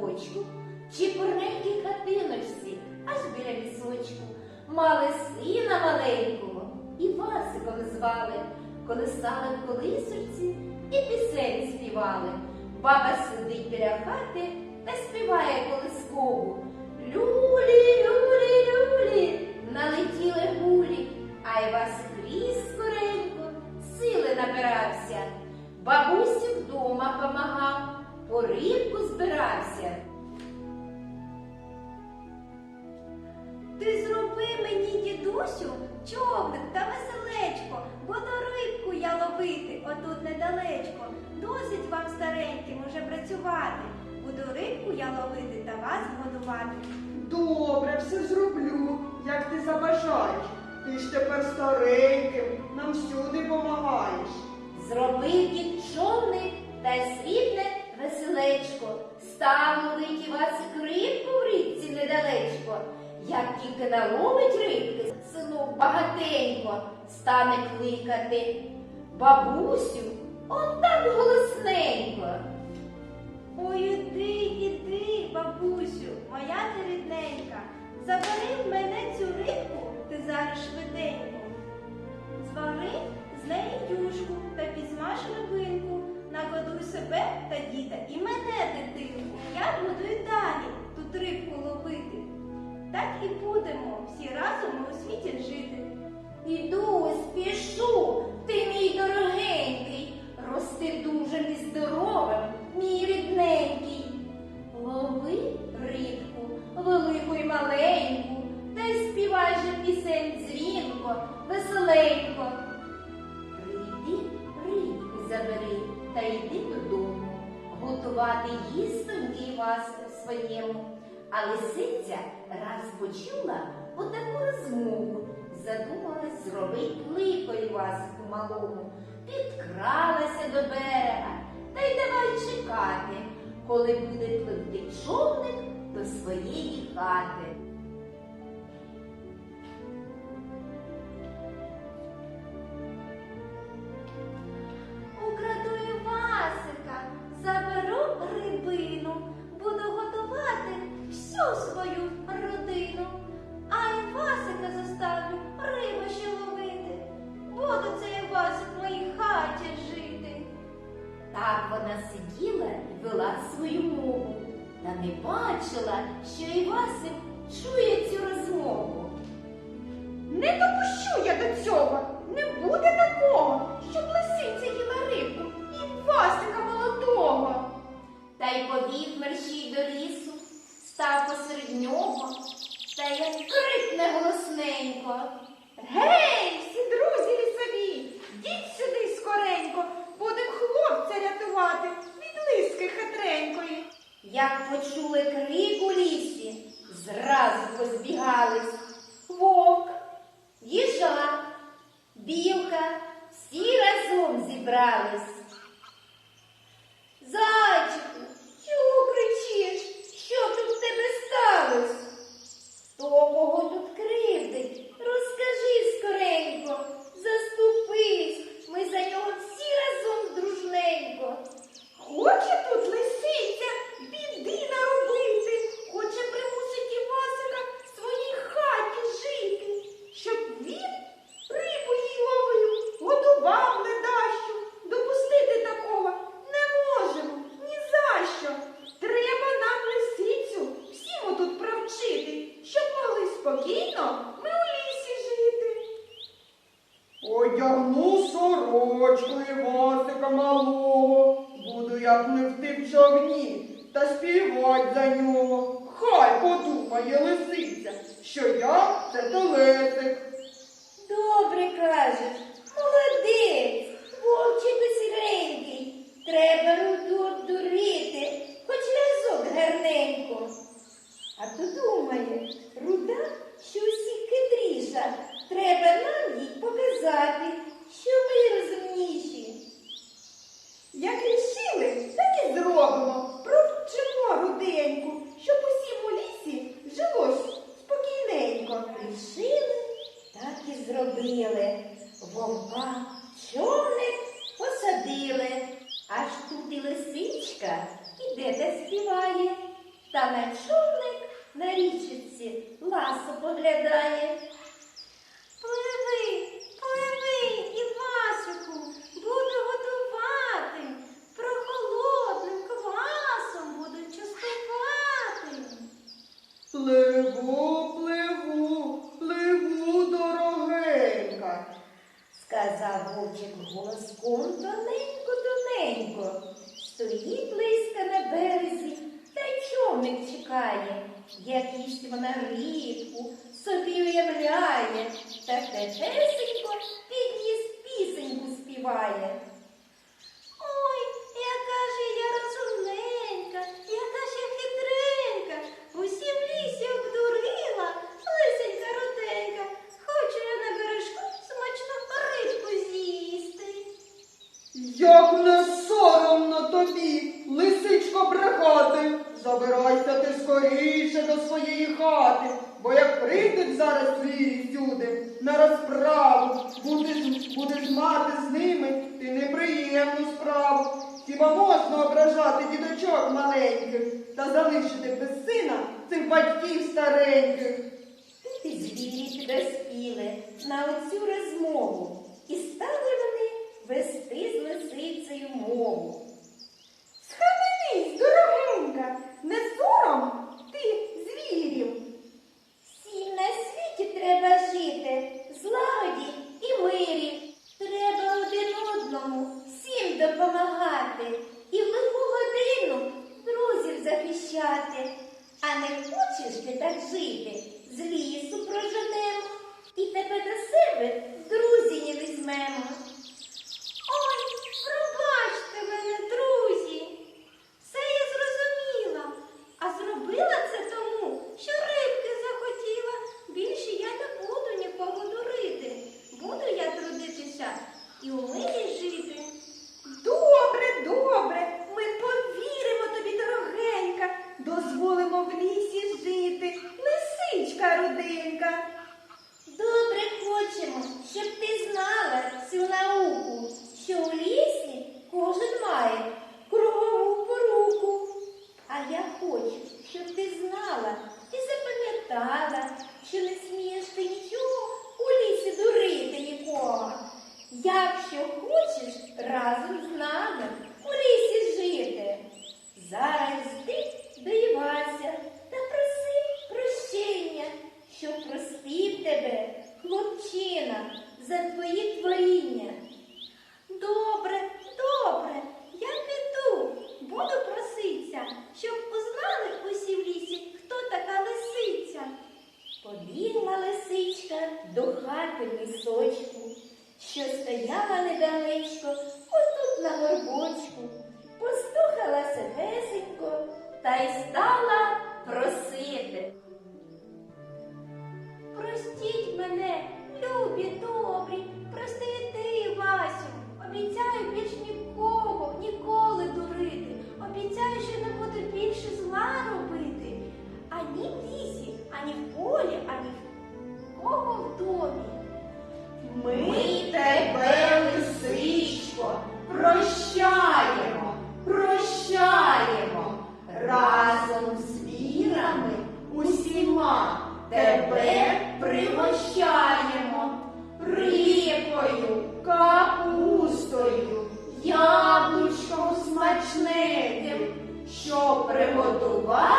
ставочку, чіпурненькій хатиночці, аж біля лісочку. Мали сина маленького і Васиком звали, колисали в колисочці і пісень співали. Баба сидить біля хати та співає колискову. Люлі, люлі, люлі, налетіли гулі, а й вас крізь скоренько сили набирався. Бабусі вдома помагав, по рибку збирався. Ти зроби мені, дідусю, човник та веселечко, буду рибку я ловити отут недалечко. Досить вам стареньким уже працювати. Буду рибку я ловити та вас годувати. Добре, все зроблю, як ти забажаєш. Ти ж тепер стареньким, нам всюди помагаєш. Зробив дід човник та й срібне веселечко. Став ловить вас рибку в річці недалечко. Як тільки наловить рибки, синок багатенько стане кликати. Бабусю, он так голосненько. Ой, іди, іди, бабусю, моя ти рідненька. Забери в мене цю рибку, ти зараз швиденько. Та і мене, дитинку. Я буду й далі тут рибку ловити. Так і будемо всі разом у світі жити. Іду, спішу, ти мій дорогенький, рости дуже і здоровим, мій рідненький. Лови рибку, велику й маленьку, та й співай же пісень дзвінко, веселенько. Прийди, рибку забери та йди додому, готувати їстоньки вас своєму. А лисиця раз почула отаку розмову, задумалась зробить лихо Івасику малому, підкралася до берега та й давай чекати, коли буде пливти човник до своєї хати. Разом подумає лисиця, що я це телесик. зробили, вовка човник посадили, аж тут і лисичка іде де співає, та на човник на річці ласо поглядає. Пливи, подив чекає, якість вона рідку собі уявляє, та те тікати, бо як прийдуть зараз звірі сюди на розправу, будеш, будеш мати з ними ти неприємну справу. Хіба можна ображати діточок маленьких та залишити без сина цих батьків стареньких? Ти звірі підоспіли на оцю розмову, і стали вони вести з лисицею мову. я хочу, щоб ти знала і запам'ятала, що не смієш ти нічого у лісі дурити нікого. Якщо хочеш разом з нами у лісі жити. Зараз до хати лісочку, що стояла недалечко, отут на горбочку, постукала сердесенько та й стала просити. Простіть мене, любі добрі. приготувати.